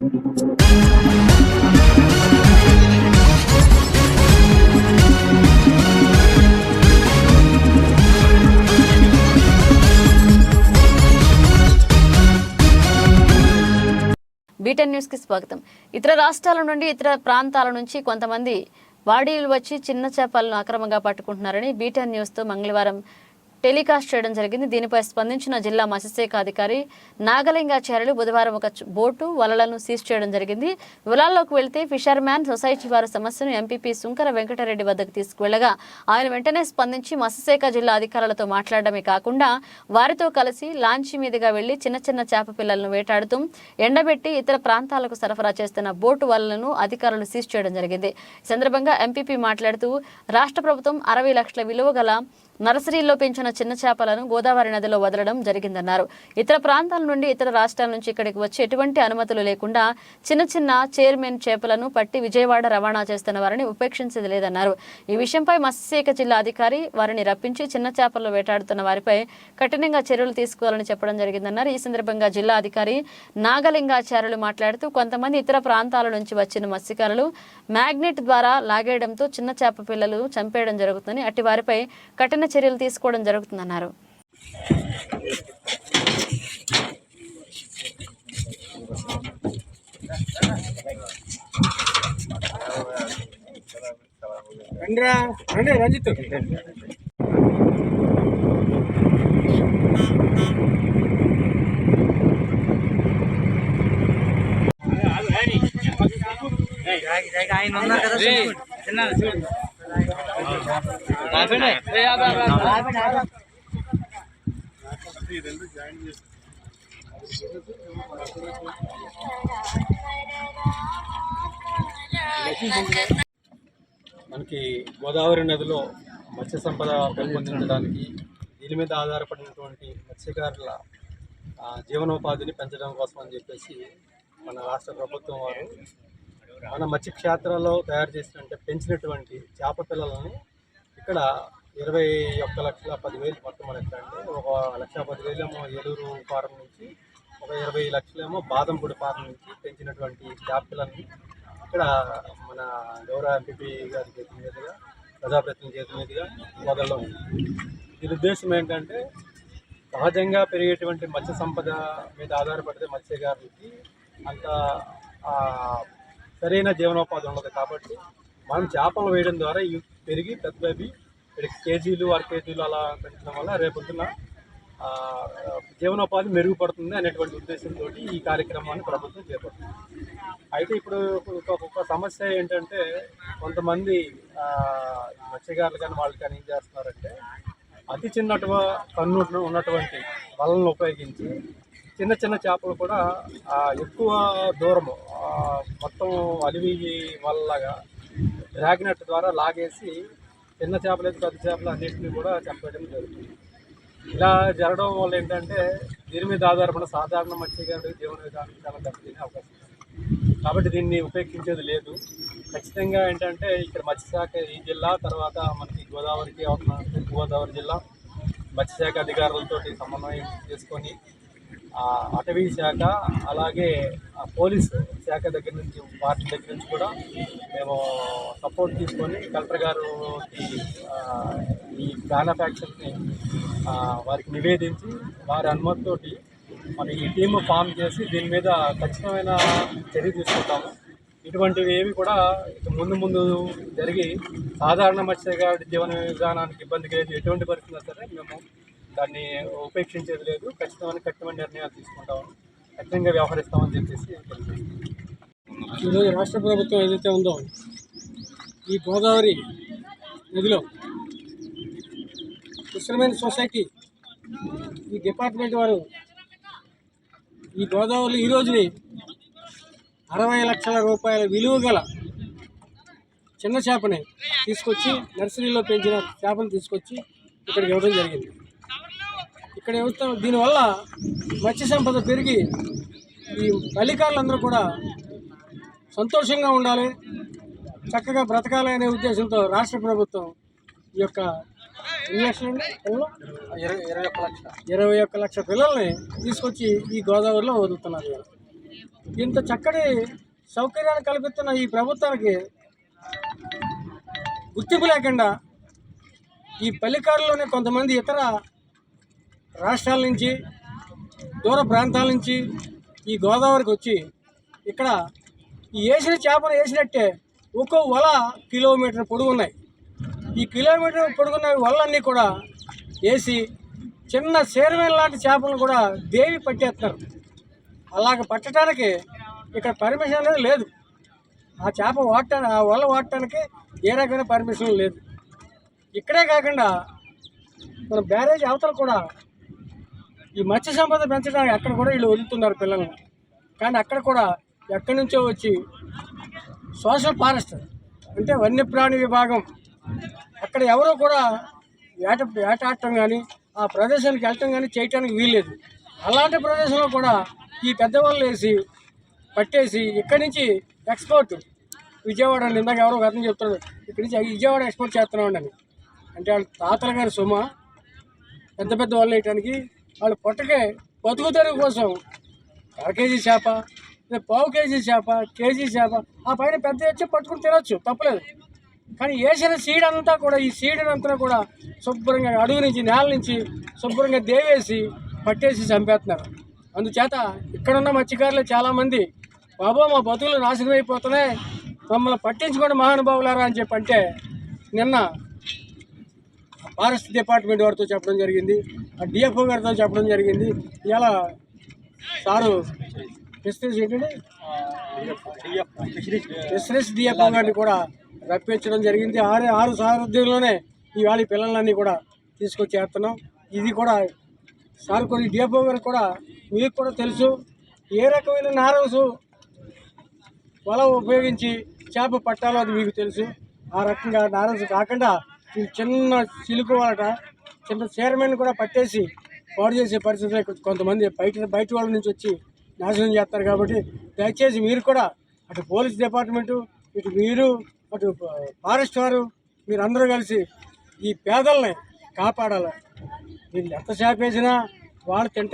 Beaten న్యూస్కి స్వాగతం. ఇతర రాష్ట్రాల నుండి ఇతర ప్రాంతాల నుంచి కొంతమంది వాడీలు వచ్చి చిన్న చేపలను అక్రమంగా పట్టుకుంటున్నారని బీటెన్ న్యూస్తో మంగళవారం టెలికాస్ట్ చేయడం జరిగింది. దీనిపై స్పందించిన జిల్లా మత్స్యశాఖ అధికారి నాగలింగాచార్యులు బుధవారం ఒక బోటు వలలను సీజ్ చేయడం జరిగింది. వివరాల్లోకి వెళ్తే ఫిషర్మ్యాన్ సొసైటీ వారి సమస్యను ఎంపీపీ సుంకర వెంకటరెడ్డి వద్దకు తీసుకువెళ్ళగా ఆయన వెంటనే స్పందించి మత్స్యశాఖ జిల్లా అధికారులతో మాట్లాడడమే కాకుండా వారితో కలిసి లాంచీ మీదుగా వెళ్ళి చిన్న చిన్న చేప పిల్లలను వేటాడుతూ ఎండబెట్టి ఇతర ప్రాంతాలకు సరఫరా చేస్తున్న బోటు వలలను అధికారులు సీజ్ చేయడం జరిగింది. ఈ సందర్భంగా ఎంపీపీ మాట్లాడుతూ రాష్ట్ర ప్రభుత్వం అరవై లక్షల విలువ గల నర్సరీల్లో పెంచిన చిన్న చేపలను గోదావరి నదిలో వదలడం జరిగిందన్నారు. ఇతర ప్రాంతాల నుండి ఇతర రాష్ట్రాల నుంచి ఇక్కడికి వచ్చి ఎటువంటి అనుమతులు లేకుండా చిన్న చిన్న చైర్మన్ చేపలను పట్టి విజయవాడ రవాణా చేస్తున్న వారిని ఉపేక్షించేది లేదన్నారు. ఈ విషయంపై మత్స్యశాఖ జిల్లా అధికారి వారిని రప్పించి చిన్న చేపలు వేటాడుతున్న వారిపై కఠినంగా చర్యలు తీసుకోవాలని చెప్పడం జరిగిందన్నారు. ఈ సందర్భంగా జిల్లా అధికారి నాగలింగాచార్యులు మాట్లాడుతూ కొంతమంది ఇతర ప్రాంతాల నుంచి వచ్చిన మత్స్యకారులు మ్యాగ్నెట్ ద్వారా లాగేయడంతో చిన్న చేప పిల్లలు చంపేయడం జరుగుతుంది అట్టి వారిపై కఠిన చర్యలు తీసుకోవడం జరుగుతుందన్నారు. రండిరా రండి రంజిత్. ఆయన ఉన్నారు కదా మనకి గోదావరి నదిలో మత్స్య సంపద పెంపొందించడానికి దీని మీద ఆధారపడినటువంటి మత్స్యకారుల జీవనోపాధిని పెంచడం కోసం అని చెప్పేసి మన రాష్ట్ర ప్రభుత్వం వారు మన మత్స్య క్షేత్రాల్లో తయారు చేసినట్టు అంటే పెంచినటువంటి చేప పిల్లలని ఇక్కడ ఇరవై ఒక్క లక్షల పదివేలు మొత్తం మనకి అంటే ఒక లక్ష పదివేలు ఏమో ఏలూరు ఫారం నుంచి ఒక ఇరవై లక్షలేమో బాదంపూడి ఫారం నుంచి పెంచినటువంటి చేప పిల్లల్ని ఇక్కడ మన గౌరవ ఎంపీపీ గారి చేతి మీదుగా ప్రజాప్రతినిధి చేతి మీదుగా వదలడం ఉంది. దీని ఉద్దేశం ఏంటంటే సహజంగా పెరిగేటువంటి మత్స్య సంపద మీద ఆధారపడితే మత్స్యకారులకి అంత సరైన జీవనోపాధి ఉండదు కాబట్టి మనం చేపలు వేయడం ద్వారా ఇవి పెరిగి పెద్దవి కేజీలు అర కేజీలు అలా పెంచడం వల్ల రేపొద్దున జీవనోపాధి మెరుగుపడుతుంది అనేటువంటి ఉద్దేశంతో ఈ కార్యక్రమాన్ని ప్రభుత్వం చేపడుతుంది. అయితే ఇప్పుడు ఒక సమస్య ఏంటంటే కొంతమంది మత్స్యకారులు కానీ వాళ్ళు కానీ ఏం చేస్తున్నారంటే అతి చిన్నటు కన్ను ఉన్నటువంటి వలలను ఉపయోగించి చిన్న చిన్న చేపలు కూడా ఎక్కువ దూరము మొత్తం అలివి వల్లగా డ్రాగ్ నెట్ ద్వారా లాగేసి చిన్న చేపలు పెద్ద చేపలు అన్నింటినీ కూడా చంపేయడం జరుగుతుంది. ఇలా జరగడం వల్ల ఏంటంటే దీని మీద ఆధారపడిన సాధారణ మత్స్యకారుడు జీవన విధానం చాలా దెబ్బతినే అవకాశం ఉంది. కాబట్టి దీన్ని ఉపేక్షించేది లేదు. ఖచ్చితంగా ఏంటంటే ఇక్కడ మత్స్యశాఖ ఈ జిల్లా తర్వాత మనకి గోదావరికి అవుతున్న గోదావరి జిల్లా. మత్స్యశాఖ అధికారులతోటి సమన్వయం చేసుకొని అటవీ శాఖ అలాగే ఆ, పోలీసు శాఖ దగ్గర నుంచి పార్టీ దగ్గర నుంచి కూడా మేము సపోర్ట్ తీసుకొని కలెక్టర్ గారికి ఈ మ్యానుఫ్యాక్చర్ని వారికి నివేదించి వారి అనుమతితోటి మనం ఈ టీమ్ ఫామ్ చేసి దీని మీద ఖచ్చితమైన చర్య తీసుకుంటాము. ఇటువంటివి ఏవి కూడా ముందు ముందు జరిగి సాధారణ మత్స్యకారుడి జీవన విధానానికి ఇబ్బంది కలిగి ఎటువంటి పరిస్థితున్నా సరే మేము దాన్ని ఉపేక్షించేది లేదు. ఖచ్చితమైన కఠినమైన నిర్ణయాలు తీసుకుంటామని ఖచ్చితంగా వ్యవహరిస్తామని చెప్పేసి ఈరోజు రాష్ట్ర ప్రభుత్వం ఏదైతే ఉందో ఈ గోదావరి నదిలో ఫిషర్మెన్ సొసైటీ ఈ డిపార్ట్మెంట్ వారు ఈ గోదావరిలో ఈరోజుని అరవై లక్షల రూపాయల విలువ గల చిన్న చేపని తీసుకొచ్చి నర్సరీలో పెంచిన చేపను తీసుకొచ్చి ఇక్కడికి ఇవ్వడం జరిగింది. ఇక్కడ ఇవ్వటం దీనివల్ల మత్స్య సంపద పెరిగి ఈ పల్లికారులందరూ కూడా సంతోషంగా ఉండాలి చక్కగా బ్రతకాలి అనే ఉద్దేశంతో రాష్ట్ర ప్రభుత్వం ఈ యొక్క? ఇరవై ఒక్క లక్ష ఇరవై ఒక్క లక్ష పిల్లల్ని తీసుకొచ్చి ఈ గోదావరిలో వదులుతున్నారు. ఇంత చక్కటి సౌకర్యాన్ని కల్పిస్తున్న ఈ ప్రభుత్వానికి గుర్తింపు లేకుండా ఈ పల్లెకారులోనే కొంతమంది ఇతర రాష్ట్రాల నుంచి దూర ప్రాంతాల నుంచి ఈ గోదావరికి వచ్చి ఇక్కడ ఈ వేసిన చేపలు వేసినట్టే ఒక్కో వల కిలోమీటర్ పొడుగున్నాయి ఈ కిలోమీటర్ పొడుగున్న వలలన్నీ కూడా వేసి చిన్న సేరమైన లాంటి చేపలను కూడా దేవి పట్టేస్తున్నారు అలాగ పట్టడానికి ఇక్కడ పర్మిషన్ అనేది లేదు. ఆ చేప వాడటానికి ఆ వల వాడటానికి ఏ రకమైన పర్మిషన్ లేదు. ఇక్కడే కాకుండా మన బ్యారేజ్ అవతల కూడా ఈ మత్స్య సంపద పెంచడానికి అక్కడ కూడా వీళ్ళు వదులుతున్నారు పిల్లల్ని. కానీ అక్కడ కూడా ఎక్కడి నుంచో వచ్చి సోషల్ ఫారెస్ట్ అంటే వన్యప్రాణి విభాగం అక్కడ ఎవరో కూడా వేట వేటాడటం కానీ ఆ ప్రదేశానికి వెళ్ళటం కానీ చేయటానికి వీల్లేదు. అలాంటి ప్రదేశంలో కూడా ఈ పెద్దవాళ్ళు వేసి పట్టేసి ఇక్కడి నుంచి ఎక్స్పోర్ట్ విజయవాడ అండి ఇందాక ఎవరో గతం చెప్తున్నారు ఇక్కడి నుంచి విజయవాడ ఎక్స్పోర్ట్ చేస్తున్నాం అని అంటే వాళ్ళ తాతల గారి సొమ్మ పెద్ద పెద్ద వాళ్ళు వేయటానికి వాళ్ళు పొట్టకే బతుకు కోసం అర కేజీ చేప లేదా పావు కేజీ చేప కేజీ చేప ఆ పైన పెద్ద వచ్చి పట్టుకుని తినొచ్చు తప్పలేదు. కానీ వేసిన సీడ్ అంతా కూడా ఈ సీడ్ అంతా కూడా శుభ్రంగా అడుగు నుంచి నేల నుంచి శుభ్రంగా దేవేసి పట్టేసి చంపేస్తున్నారు. అందుచేత ఇక్కడున్న మత్స్యకారులు చాలామంది బాబో మా బతుకులు నాశనం అయిపోతున్నాయి. మమ్మల్ని పట్టించుకోండి మహానుభావులారా అని చెప్పంటే నిన్న ఫారెస్ట్ డిపార్ట్మెంట్ వారితో చెప్పడం జరిగింది. డిఎఫ్ఓ గారితో చెప్పడం జరిగింది. ఇలా సారు ఫిషరీస్ ఏంటంటే ఫిషరీస్ డిఎఫ్ఓ గారిని కూడా రప్పించడం జరిగింది. ఆరు ఆరు సారథ్యంలోనే ఇవాళ ఈ పిల్లలన్నీ కూడా తీసుకొచ్చి చేస్తున్నాం. ఇది కూడా సార్ కొన్ని డిఎఫ్ఓ గారికి కూడా మీకు కూడా తెలుసు. ఏ రకమైన నారవసు వల ఉపయోగించి చేప పట్టాలో అది మీకు తెలుసు. ఆ రకంగా నారసు కాకుండా చిన్న చిలుకు వాళ్ళట చిన్న చైర్మన్ కూడా పట్టేసి పాడు చేసే పరిస్థితి కొంతమంది బయట బయట వాళ్ళ నుంచి వచ్చి నాశనం చేస్తారు కాబట్టి దయచేసి మీరు కూడా అటు పోలీస్ డిపార్ట్మెంటు ఇటు మీరు అటు ఫారెస్ట్ వారు మీరందరూ కలిసి ఈ పేదల్ని కాపాడాలి. మీరు ఎంత చేపేసినా వాళ్ళు తింటారు